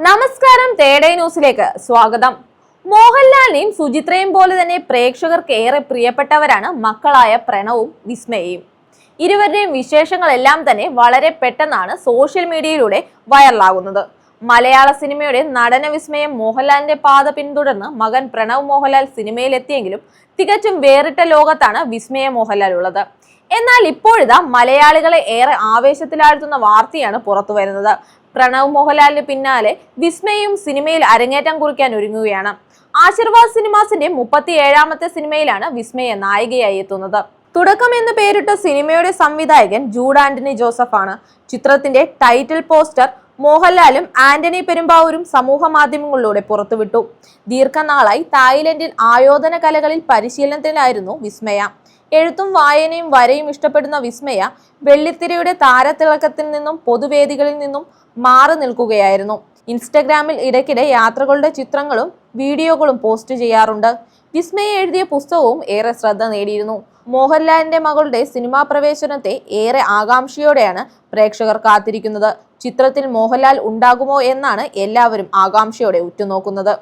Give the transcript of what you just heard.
നമസ്കാരം തേടൈ ന്യൂസിലേക്ക് സ്വാഗതം. മോഹൻലാലിനെയും സുചിത്രയും പോലെ തന്നെ പ്രേക്ഷകർക്ക് ഏറെ പ്രിയപ്പെട്ടവരാണ് മക്കളായ പ്രണവും വിസ്മയയും. ഇരുവരുടെയും വിശേഷങ്ങളെല്ലാം തന്നെ വളരെ പെട്ടെന്നാണ് സോഷ്യൽ മീഡിയയിലൂടെ വൈറലാകുന്നത്. മലയാള സിനിമയുടെ നടന വിസ്മയം മോഹൻലാലിന്റെ പാത പിന്തുടർന്ന് മകൻ പ്രണവ് മോഹൻലാൽ സിനിമയിലെത്തിയെങ്കിലും തികച്ചും വേറിട്ട ലോകത്താണ് വിസ്മയ മോഹൻലാൽ ഉള്ളത് എന്നാൽ ഇപ്പോഴിതാ മലയാളികളെ ഏറെ ആവേശത്തിലാഴ്ത്തുന്ന വാർത്തയാണ് പുറത്തു വരുന്നത് പ്രണവ് മോഹൻലാലിന് പിന്നാലെ വിസ്മയും സിനിമയിൽ അരങ്ങേറ്റം കുറിക്കാൻ ഒരുങ്ങുകയാണ്. ആശീർവാദ് സിനിമാസിന്റെ മുപ്പത്തി ഏഴാമത്തെ സിനിമയിലാണ് വിസ്മയ നായികയായി എത്തുന്നത്. തുടക്കം എന്ന് പേരിട്ട സിനിമയുടെ സംവിധായകൻ ജൂഡ് ആന്റണി ജോസഫാണ്. ചിത്രത്തിന്റെ ടൈറ്റിൽ പോസ്റ്റർ മോഹൻലാലും ആന്റണി പെരുമ്പാവൂരും സമൂഹ മാധ്യമങ്ങളിലൂടെ പുറത്തുവിട്ടു. ദീർഘനാളായി തായ്ലൻഡിൽ ആയോധന കലകളിൽ പരിശീലനത്തിലായിരുന്നു വിസ്മയ. എഴുത്തും വായനയും വരയും ഇഷ്ടപ്പെടുന്ന വിസ്മയ വെള്ളിത്തിരയുടെ താരത്തിളക്കത്തിൽ നിന്നും പൊതുവേദികളിൽ നിന്നും മാറി നിൽക്കുകയായിരുന്നു. ഇൻസ്റ്റഗ്രാമിൽ ഇടയ്ക്കിടെ യാത്രകളുടെ ചിത്രങ്ങളും വീഡിയോകളും പോസ്റ്റ് ചെയ്യാറുണ്ട്. വിസ്മയ എഴുതിയ പുസ്തകവും ഏറെ ശ്രദ്ധ നേടിയിരുന്നു. മോഹൻലാലിന്റെ മകളുടെ സിനിമാ പ്രവേശനത്തെ ഏറെ ആകാംക്ഷയോടെയാണ് പ്രേക്ഷകർ കാത്തിരിക്കുന്നത്. ചിത്രത്തിൽ മോഹൻലാൽ ഉണ്ടാകുമോ എന്നാണ് എല്ലാവരും ആകാംക്ഷയോടെ ഉറ്റുനോക്കുന്നത്.